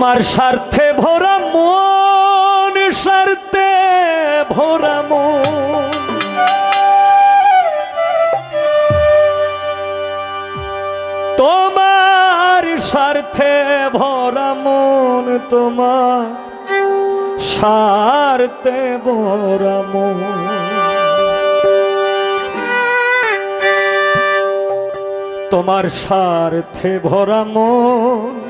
তোমার স্বার্থে ভরা মন, স্বার্থে ভরা মন। তোমার স্বার্থে ভরা মন, তোমার স্বার্থে ভরা মন। তোমার স্বার্থে ভরা মন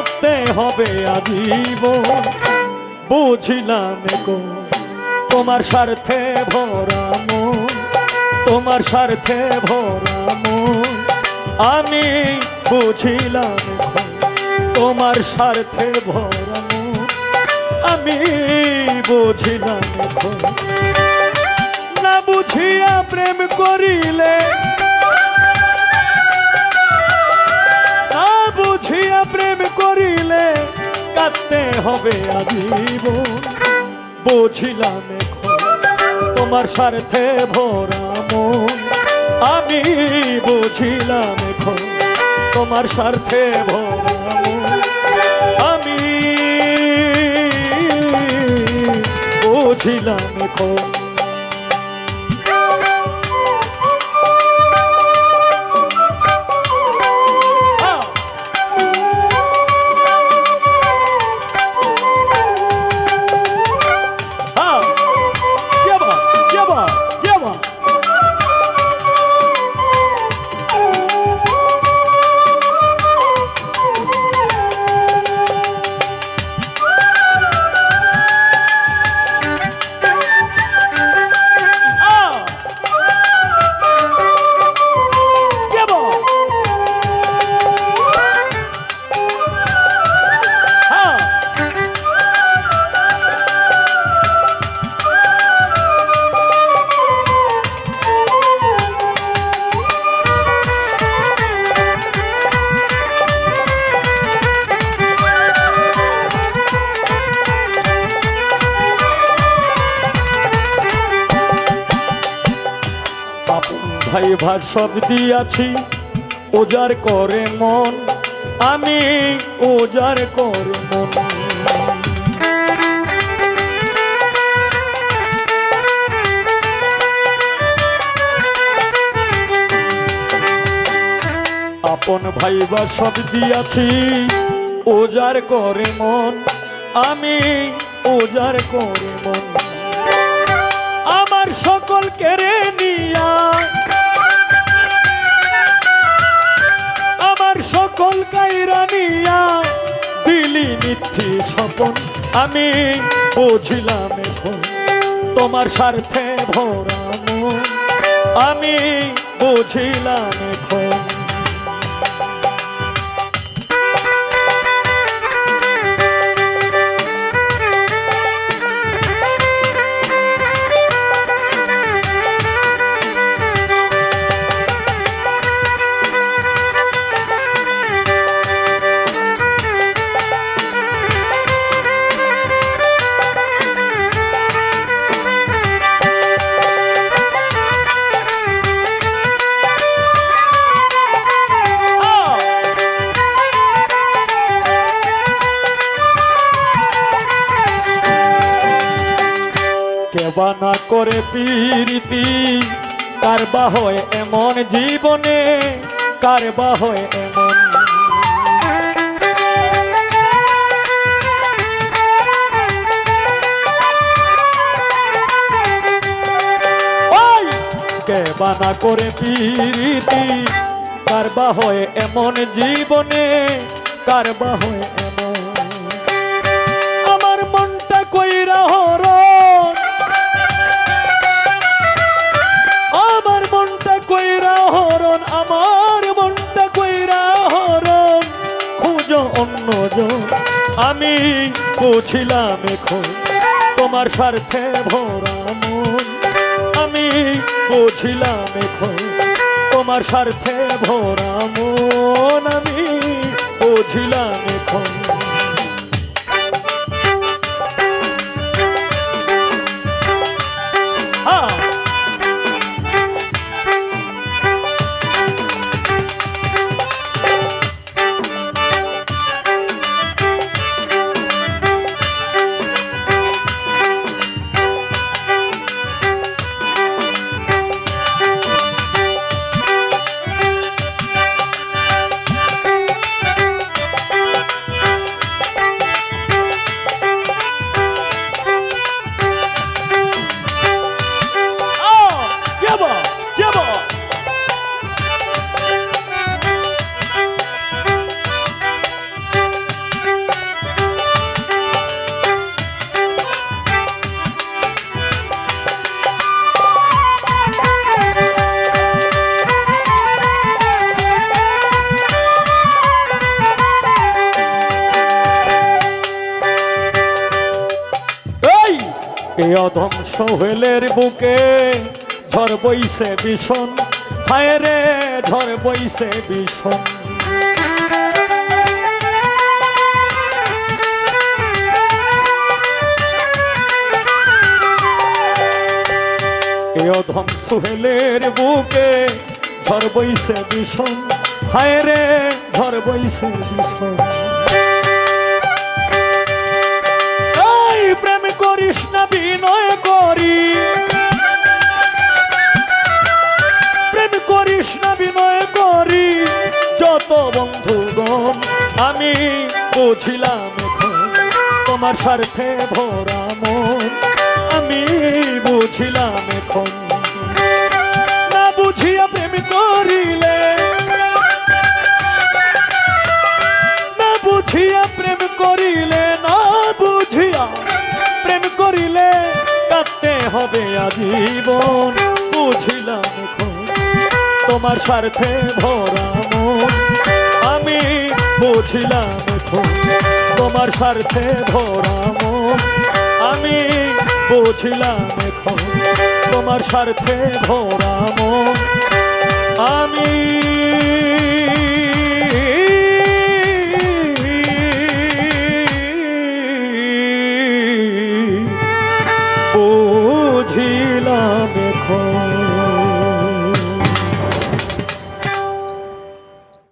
কাঁদতে হবে আজীব বুঝিলাম গো তোমার স্বার্থে ভরা মন, তোমার স্বার্থে ভরা মন। আমি বুঝিলাম তোমার স্বার্থে ভরা মন। আমি বুঝিলাম না বুঝিয়া প্রেম করিলে কাঁদতে হবে আজীব বুঝিলাম এখন তোমার স্বার্থে ভরা মন। আমি বুঝিলাম এখন তোমার স্বার্থে ভরা মন। আমি বুঝিলাম এখন ভাই ভার সব দিয়াছি ওজার করে মন। আমি ওজার করে মন। আপন ভাই বা সব দিয়াছি ওজার করে মন। আমি ওজার করে মন। আমার সকল কেড়ে নিয়া সকল কাইরানিয়া দিলি মিথ্যে স্বপন। আমি বুঝিলাম এখন তোমার স্বার্থে ভরানো আমি বুঝিলাম এখন কেবা না করে পিরিতি? কারবা হয় এমন জীবনে? কারবা হয় এমন? ওই! কেবা না করে পিরিতি? কারবা হয় এমন জীবনে? কারবা হয় এমন? আমার মনটা কইরা হরণ আমি বুঝিলাম এখন, তোমার স্বার্থে ভরা মন। আমি বুঝিলাম এখন, তোমার স্বার্থে ভরা মন। আমি বুঝিলাম এখন এই অধ্বংস হইলের বুকে ঝড় বইছে ভীষণ। হায় রে, ঝড় বইছে ভীষণ। এই অধ্বংস হইলের বুকে ঝড় বইছে ভীষণ। হায় রে, ঝড় বইছে ভীষণ। না বিনয় করি। প্রেম না বিনয় করি। যত বন্ধুগণ, আমি বুঝিলাম এখন, তোমার স্বার্থে ভরা মন, আমি বুঝিলাম এখন। না বুঝিয়া প্রেম করিলে হবে আজীবন? বুঝিলাম তোমার স্বার্থে ভরা মন। আমি বুঝিলাম তোমার স্বার্থে ভরা মন। আমি বুঝিলাম তোমার স্বার্থে ভরা মন। আমি